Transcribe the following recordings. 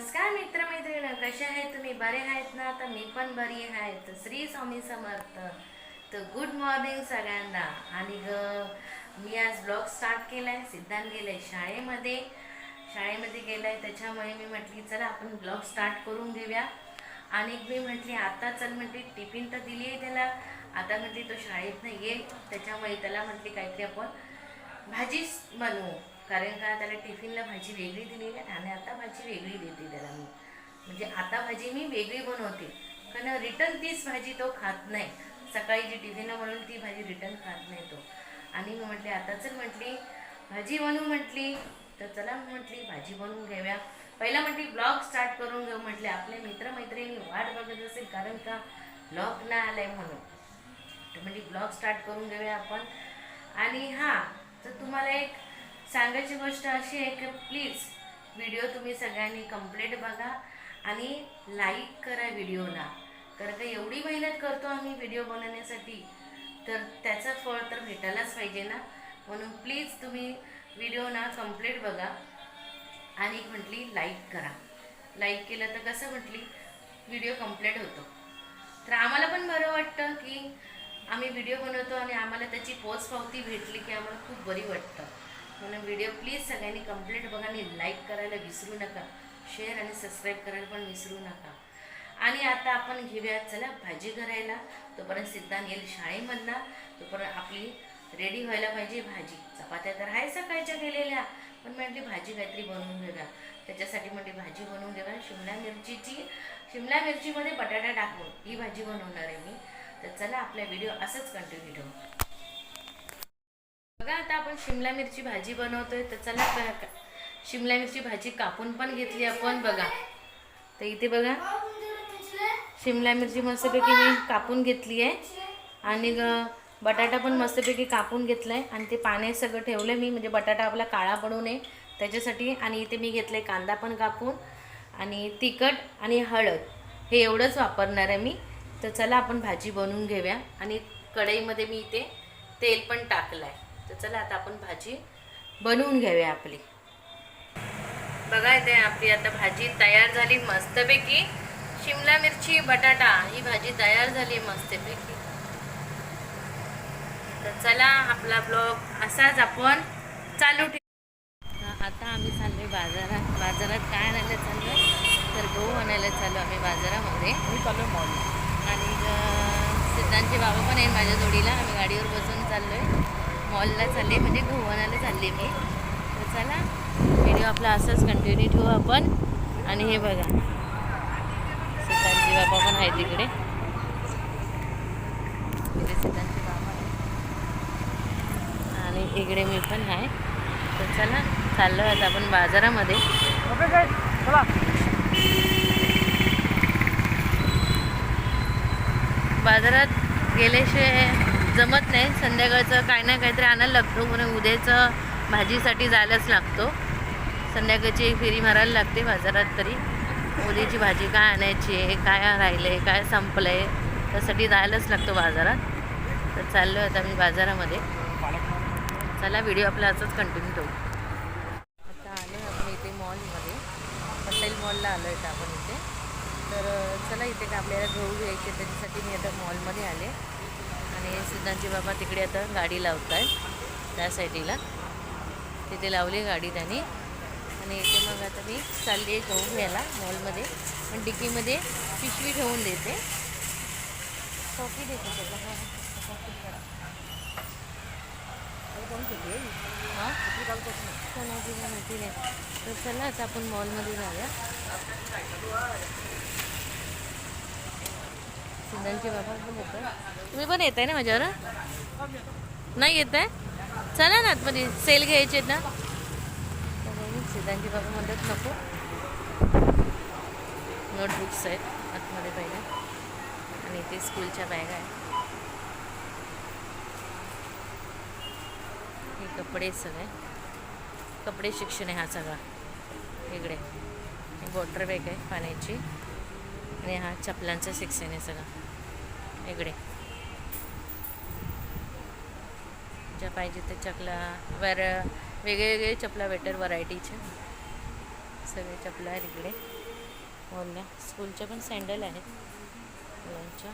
नमस्कार मित्रमैत्रिणी कसे आहेत तुम्ही? बरे आहेत ना? तर मी पण बरी आहे. तर श्री स्वामी समर्थ. तर गुड मॉर्निंग सगळ्यांना. आणि ग मी आज ब्लॉग स्टार्ट केला आहे सिद्धांत गेलाय शाळेमध्ये. शाळेमध्ये गेलाय त्याच्यामुळे मी म्हटली चला आपण ब्लॉग स्टार्ट करून घेऊया. आणि मी म्हटली आता चल म्हटली टिफिन तर दिली आहे त्याला. आता म्हटली तो शाळेत नाही येईल. त्याच्यामुळे त्याला म्हटली काहीतरी आपण भाजीच बनवू. कारण का त्याला टिफिनला भाजी वेगळी दिलेली आहे आणि आता भाजी वेगळी देते त्याला मी. म्हणजे आता भाजी मी वेगळी बनवते. कारण रिटर्न तीच भाजी तो खात नाही. सकाळी जी टिफिनला बनवली ती भाजी रिटर्न खात नाही तो. आणि मी म्हटले आता चल म्हटली भाजी बनवू म्हटली. तर चला म्हटली भाजी बनवून घेऊया. पहिला म्हटली ब्लॉग स्टार्ट करून घेऊ. म्हटले आपले मित्रमैत्रिणी वाट बघत असेल कारण का ब्लॉग नाही आलाय म्हणून. तर म्हणजे ब्लॉग स्टार्ट करून घेऊया आपण. आणि हां तर तुम्हाला एक सांगायची गोष्ट अशी आहे की प्लीज व्हिडिओ तुम्ही सगळ्यांनी कंप्लीट बघा आणि लाईक करा व्हिडिओला कारण का एवढी मेहनत करतो आम्ही व्हिडिओ बनवण्यासाठी तर त्याचं फळ तर भेटायलाच पाहिजे ना? म्हणून प्लीज तुम्ही व्हिडिओ ना कंप्लीट बघा आणि एक म्हटली लाईक करा. लाईक केलं तर कसं म्हटली व्हिडिओ कंप्लीट होतो. तर आम्हाला पण बरं वाटतं की आम्ही व्हिडिओ बनवतो आणि आम्हाला त्याची पोचपावती भेटली की आम्हाला खूप बरी वाटतं. म्हणून व्हिडिओ प्लीज सगळ्यांनी कंप्लीट बघा आणि लाईक करायला विसरू नका. शेअर आणि सबस्क्राईब करायला पण विसरू नका. आणि आता आपण घेऊया चला भाजी करायला. तोपर्यंत सिद्धांत येईल शाळेमधला तोपर्यंत आपली रेडी व्हायला पाहिजे भाजी. चपात्या तर आहे सकाळच्या गेलेल्या पण म्हटली भाजी काहीतरी बनवून घेऊया. त्याच्यासाठी म्हटली भाजी बनवून घेऊया शिमला मिरचीची शिमला मिरचीमध्ये बटाटा टाकून ही भाजी बनवणार आहे मी. तर चला आपला व्हिडिओ असंच कंटिन्यू ठेवू. बघा आता आपण शिमला मिरची भाजी बनवतोय तर चला शिमला मिरची भाजी कापून पण घेतली आपण बघा. तर इथे बघा. शिमला मिरची मस्तपैकी मी कापून घेतली आहे. आणि बटाटा पण मस्तपैकी कापून घेतला आहे आणि ते पाण्यात सगळं ठेवलं मी म्हणजे बटाटा आपला काळा पडू नये त्याच्यासाठी. आणि इथे मी घेतलं आहे कांदा पण कापून. आणि तिखट आणि हळद हे एवढंच वापरणार आहे मी. तर चला आपण भाजी बनवून घेऊया. आणि कढईमध्ये मी इथे तेल पण टाकलं आहे तर चला आता आपण भाजी बनवून घेऊया आपली. बघा इथे आपली आता भाजी तयार झाली मस्तपैकी. शिमला मिरची बटाटा ही भाजी तयार झाली मस्तपैकी. तर चला आपला ब्लॉग असाच आपण चालू ठेवू. आता आम्ही चाललोय बाजारात. बाजारात काय आणायला चाललोय? तर गहू आणायला चाललो आम्ही बाजारामध्ये. चाललो आणि सिद्धांतचे बाबा पण आहे माझ्या जोडीला. आम्ही गाडीवर बसून चाललोय. मॉलला चालले म्हणजे आणायला चालले मी. तर चला व्हिडिओ आपला असंच कंटिन्यू ठेवू आपण. आणि हे बघा. सिद्धांतचे बाबा पण आहे तिकडे इकडे सिद्धांतचे बाबा आणि इकडे मी पण आहे. तर चला चाललो आता आपण बाजारामध्ये. बाजारात गेल्याशिवाय जमत नाही. संध्याकाळचं काय ना काहीतरी आणायला लागतो. म्हणून उद्याचं भाजीसाठी जायलाच लागतो. संध्याकाळची एक फेरी मारायला लागते बाजारात तरी. उद्याची भाजी काय आणायची आहे? काय राहिलं आहे काय संपलं आहे त्यासाठी जायलाच लागतो बाजारात. तर चाललो आहे आता मी बाजारामध्ये. चला व्हिडिओ आपला असंच कंटिन्यू ठेवू. आता आलो आपण इथे मॉलमध्ये पटेल मॉलला आलो आहे आपण इथे. तर चला इथे का आपल्याला गहू घ्यायचे त्याच्यासाठी मी आता मॉलमध्ये आले. आणि सिद्धांतचे बाबा तिकडे आता गाडी लावत आहेत त्या साईडीला. तिथे लावली गाडी त्यांनी. आणि इथे मग आता मी चालली आहे गहू घ्यायला मॉलमध्ये. पण डिकीमध्ये पिशवी ठेवून देते. कॉफी देते त्याला. हा, तर चला आता आपण मॉलमध्ये जाऊया. सिंधनचे बाबा पण येतात तुम्ही पण येत आहे ना माझ्यावर? नाही येत आहे चला ना आतमध्ये सेल घ्यायचे आहेत ना. तर सिद्धांचे बाबा म्हणतात नको. नोटबुक्स आहेत आतमध्ये पहिले. आणि इथे स्कूलच्या बॅग आहेत. हे कपडे सगळे. कपडे शिक्षण आहे हा सगळा. इकडे. वॉटर बॅग आहे पाण्याची. आणि हा चपलांचा सेक्शन आहे सगळं. इकडे. ज्या पाहिजे ते चपला वर वेगळे वेगळे चपला भेटेल व्हरायटीचे सगळे चपला आहेत इकडे. मॉलला स्कूलच्या पण सँडल आहेत. मुलांच्या.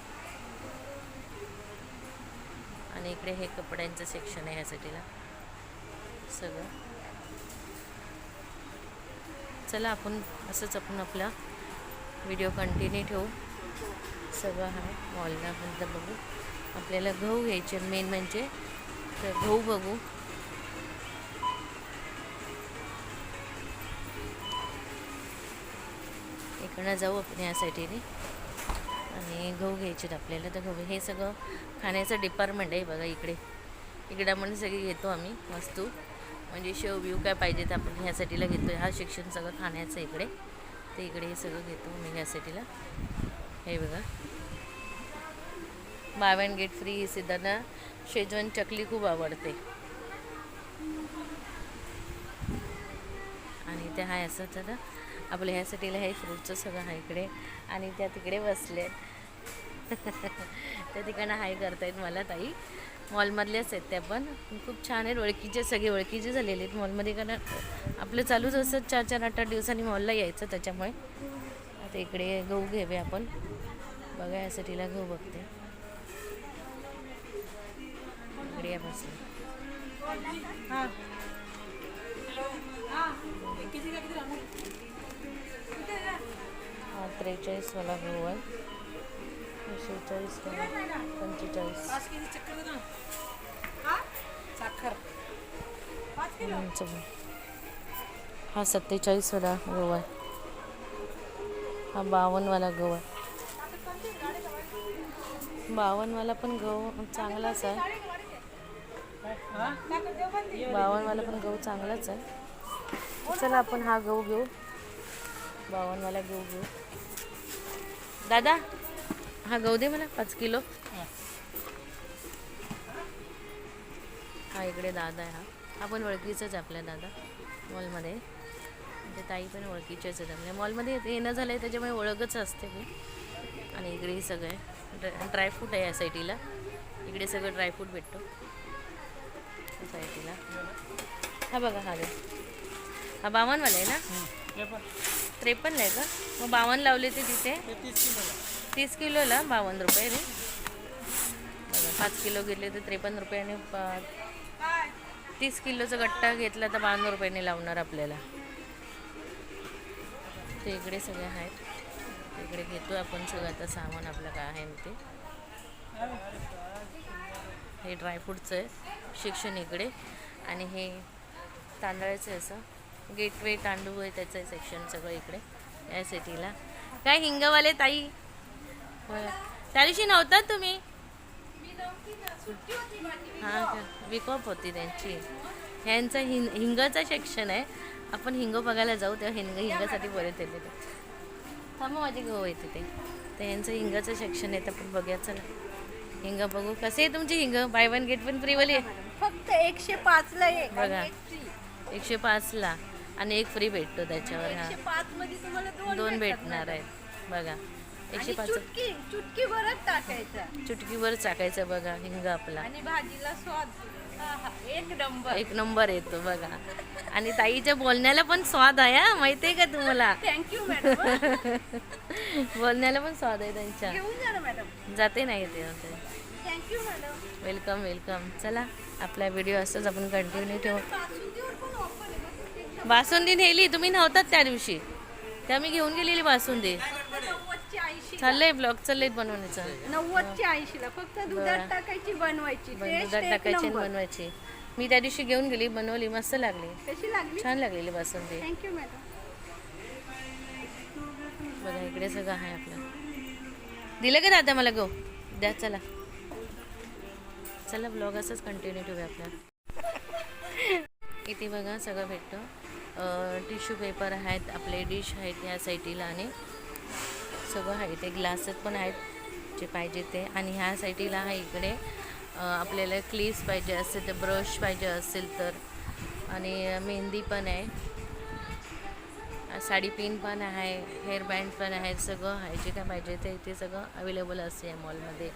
आणि इकडे हे कपड्यांचं सेक्शन आहे ह्यासाठीला. सगळं. चला आपण असंच आपण आपला व्हिडिओ कंटिन्यू ठेवू. सगळं आहे. मॉलला पण बघू. आपल्याला गहू घ्यायचे मेन म्हणजे. तर गहू बघू. इकडनं जाऊ आपण या आणि गहू घ्यायचे आहेत आपल्याला. तर गहू हे सगळं खाण्याचं डिपार्टमेंट आहे बघा इकडे. इकडे आपण सगळी घेतो आम्ही वस्तू म्हणजे शेव बिव काय पाहिजे तर आपण ह्यासाठीला घेतो हा शिक्षण सगळं खाण्याचं इकडे. ते इकडे हे सगळं घेतो मी ह्या हे बघा. बाय वन गेट फ्री ही सिद्धांना शेजवान चकली खूप आवडते. आणि ते हाय असं तर आपल्या ह्यासाठीला हे फ्रूटचं सगळं आहे इकडे. आणि त्या तिकडे बसले त्या तिकडनं हाय करतायत मला ताई. मॉलमधल्याच आहेत त्या पण. खूप छान आहेत. ओळखीचे सगळे ओळखीचे झालेले आहेत मॉलमध्ये कारण आपलं चालूच असं चार चार आठ आठ दिवसांनी मॉलला यायचं त्याच्यामुळे. आता इकडे गहू घेऊया आपण. बघा यासाठीला गहू बघते. इकडे या बसले. हा त्रेचाळीसवाला गहू आहे. शेहेचाळीसवाला पंचेचाळीस. हा? सत्तेचाळीसवाला गहू आहे हा बावन्नवाला गहू आहे बावन्नवाला पण गहू चांगलाच आहे. बावन्नवाला पण गहू चांगलाच आहे. चला आपण हा गहू घेऊ. बावन्नवाला गहू घेऊ. दादा हा गहू दे मला पाच किलो. हा. इकडे दादा आहे हा. हा पण ओळखीचाच आहे आपल्या दादा मॉलमध्ये. ते ताई पण ओळखीच्याच आहेत आपल्या. मॉलमध्ये येणं झालं आहे त्याच्यामुळे ओळखच असते मी. आणि इकडे हे सगळं आहे ड्राय ड्रायफ्रूट आहे या साईडला. इकडे सगळं ड्रायफ्रूट भेटतो. साईडला. हा बघा हा घ्या. हा बावनवाला आहे ना? त्रेपन्न आहे का? मग बावन्न लावले ते तिथे. तीस किलोला बावन्न रुपये रे. बघा पाच किलो घेतले तर त्रेपन्न रुपयाने पा- तीस किलोचा गट्टा घेतला तर बावन्न रुपयाने लावणार आपल्याला. ते इकडे सगळे आहेत. इकडे घेतो आपण सगळं. आता सामान आपलं काय आहे ते. हे ड्रायफ्रूटचं आहे. शिक्षण इकडे. आणि हे तांदळाचं आहे असं. गेटवे तांदूळ आहे त्याचं आहे सेक्शन सगळं इकडे. या सिटीला काय हिंगवाले ताई? त्या दिवशी नव्हतात तुम्ही? हां का विक ऑफ होती त्यांची. ह्यांचं हिंग हिंगाचं सेक्शन आहे. आपण हिंग बघायला जाऊ तेव्हा हिंग हिंगासाठी परत येते ते. थांबा माझे गहू येते ते. तर यांचं हिंगाचं सेक्शन आहे तर आपण बघूया. चला. हिंग बघू. कसे आहे तुमची हिंग? बाय वन गेट वन फ्रीवाली फक्त एकशे पाच ला एक बघा. आणि एक free. एकशे पाचला आणि एक फ्री भेटतो त्याच्यावर हा. एकशे पाच मध्ये तुम्हाला दोन भेटणार. आहेत. बघा. एकशे पाच. चुटकी चुटकी भरत टाकायचं. चुटकीवर टाकायचं बघा हिंग आपला. आणि भाजीला स्वाद एक नंबर. एक नंबर येतो बघा. आणि ताईच्या बोलण्याला पण स्वाद आहे हा माहितीये का तुम्हाला? थँक्यू मॅडम बोलण्याला पण स्वाद आहे त्यांच्या. घेऊन जा ना मॅडम जाते नाही ते थँक्यू मॅडम वेलकम वेलकम चला आपला व्हिडिओ असंच आपण कंटिन्यू ठेवू. बासुंदीवर पण ऑफर आहे बघा. ते बासुंदी नेली तुम्ही नव्हतात त्या दिवशी. त्या मी घेऊन गेलेली बासुंदी. चाललंय ब्लॉग चाललंय बनवण्याचं. नव्वदची ऐंशीला फक्त दुधात टाकायची बनवायची. दुधात एक टाकायची आणि नंबर. बनवायची. मी त्या दिवशी घेऊन गेली बनवली मस्त लागली. कशी लागली? छान लागलेली बासुंदी. थँक्यू मॅडम बघा इकडे सगळं आहे आपलं. दिलं का दादा मला गो? द्या चला. चला ब्लॉग असंच कंटिन्यू ठेवूया आपला. इथे बघा सगळं भेटतं. टिश्यू पेपर आहेत आपले डिश आहेत या साईडला आणि सगळं आहे ते ग्लासेस पण आहेत जे पाहिजे ते. आणि ह्या साईडला आहे इकडे आपल्याला क्लीस पाहिजे असेल तर ब्रश पाहिजे असेल तर. आणि मेहंदी पण आहे. साडी पिन पण आहे हेअर बँड पण आहे सगळं आहे. जे काय पाहिजे ते इथे सगळं अवेलेबल असते या मॉलमध्ये.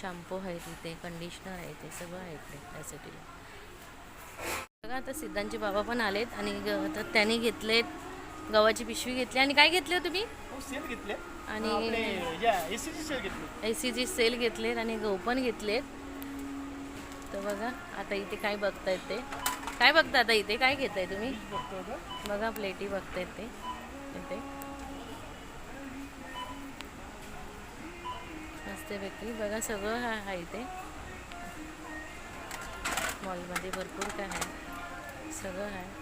शॅम्पू आहे तिथे कंडिशनर आहे ते सगळं आहे इकडे त्यासाठी बघा आता सिद्धांचे बाबा पण आलेत आणि आता त्यांनी घेतलेत गव्हाची पिशवी घेतली. आणि काय घेतले हो तुम्ही? हो सेल घेतले. आणि- एसीची सेल घेतली. आणि गहू पण घेतलेत. तर बघा आता इथे काय बघतायत ते. काय बघता आता इथे? काय घेताय तुम्ही? बघतो बघा प्लेटी बघतायत ते. इथे. मस्तपैकी बघा सगळं हा आहे इथे. मॉलमध्ये भरपूर काय आहे. सगळं आहे.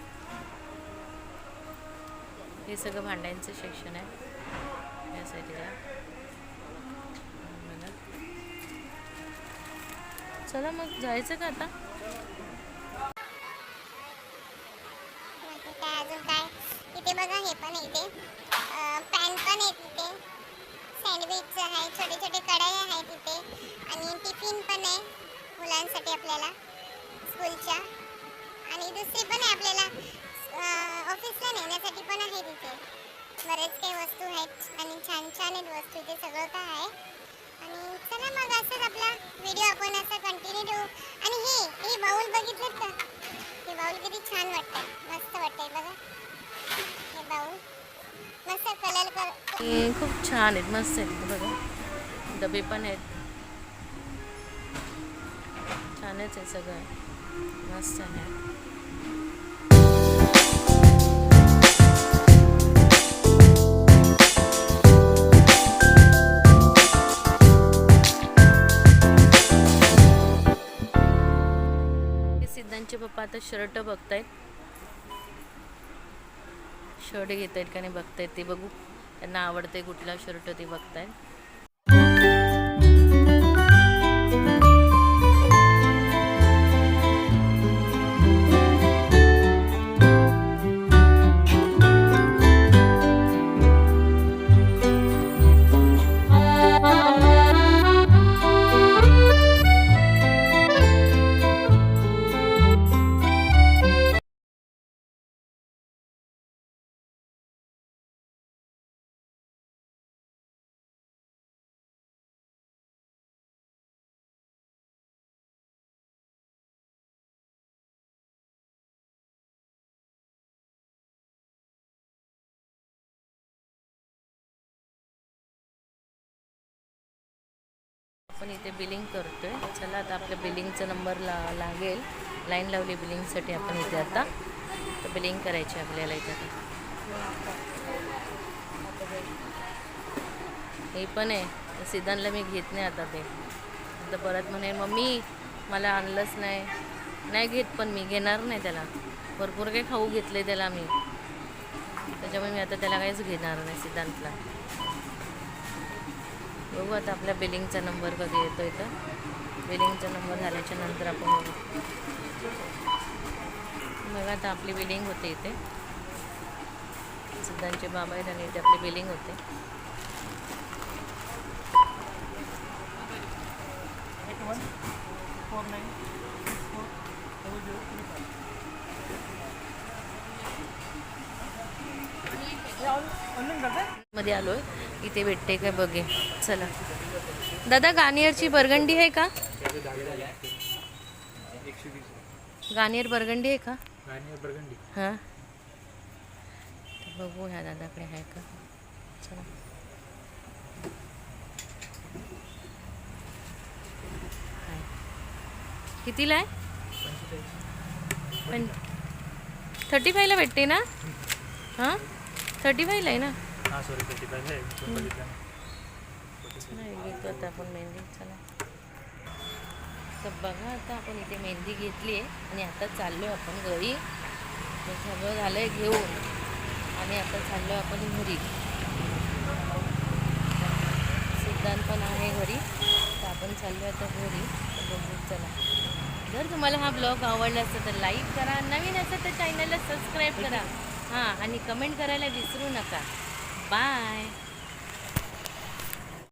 हे सगळं भांड्यांचं सेक्शन आहे. या साईडला चला मग जायचं का आता? काय अजून काय? इथे बघा हे पण इथे. पॅन पण आहेत इथे. सँडविच आहे छोटे छोटे कढाई आहेत इथे. आणि टिफिन पण आहे मुलांसाठी आपल्याला स्कूलच्या. आणि दुसरी पण आहे आपल्याला ऑफिसला नेण्यासाठी पण आहे तिथे. बरेच काही वस्तू आहेत आणि छान छान आहेत वस्तू इथे सगळं काय आहे. आणि चला मग असंच आपला व्हिडिओ आपण असा कंटिन्यू ठेवू. आणि हे हे बाऊल बघितलं का? हे बाऊल किती छान वाटतंय. मस्त वाटतंय बघा. हे बाऊल मस्त कलर कलर खूप छान आहेत. मस्त आहेत. बघा. डबे पण आहेत. छानच आहे सगळं. मस्त आहे. पप्पा आता शर्ट बघतायत. शर्ट घेत आहेत का नाही बघतायत ते बघू. त्यांना आवडते कुठला शर्ट ते बघतायत. आपण इथे बिलिंग करतोय. चला आता आपल्या बिलिंगचा नंबर ला लागेल. लाईन लावली बिलिंगसाठी आपण इथे आता. तर बिलिंग करायची आपल्याला इथे आता. हे पण आहे. सिद्धांतला मी घेत नाही आता ते. आता परत म्हणे मम्मी मला आणलंच नाही. नाही घेत पण मी घेणार नाही त्याला. भरपूर काही खाऊ घेतले त्याला मी. त्याच्यामुळे मी आता त्याला काहीच घेणार नाही सिद्धांतला. बघू आता आपल्या बिलिंगचा नंबर कधी येतो इथं. बिलिंगचा नंबर झाल्याच्यानंतर आपण बघू. बघा आता आपली बिलिंग होते इथे. सिद्धांचे बाबा आहेत आणि इथे आपली बिलिंग होते. Eight one four nine four double zero three five online करताय? मध्ये आलोय. इथे भेटते काय? बघे. चला. दादा गार्नियरची बरगंडी आहे का? गार्नियर बरगंडी आहे का? हां. बघू ह्या दादाकडे आहे का? चला. कितीला आहे? पण थर्टी फायला भेटते ना? हां? थर्टी फायला आहे ना? हां सॉरी थर्टी फाय आहे पण बघितलं नाही घेतो आता आपण मेहंदी चला. तर बघा आता आपण इथे मेहंदी घेतली आहे आणि आता चाललो आपण घरी. तर सगळं झालं आहे घेऊन. आणि आता चाललो आपण घरी. सिद्धांत पण आहे घरी. तर आपण चाललो आता घरी. तर बघू चला. जर तुम्हाला हा ब्लॉग आवडला असेल तर लाईक करा. नवीन असेल तर चॅनलला सबस्क्राईब करा. हां आणि कमेंट करायला विसरू नका. बाय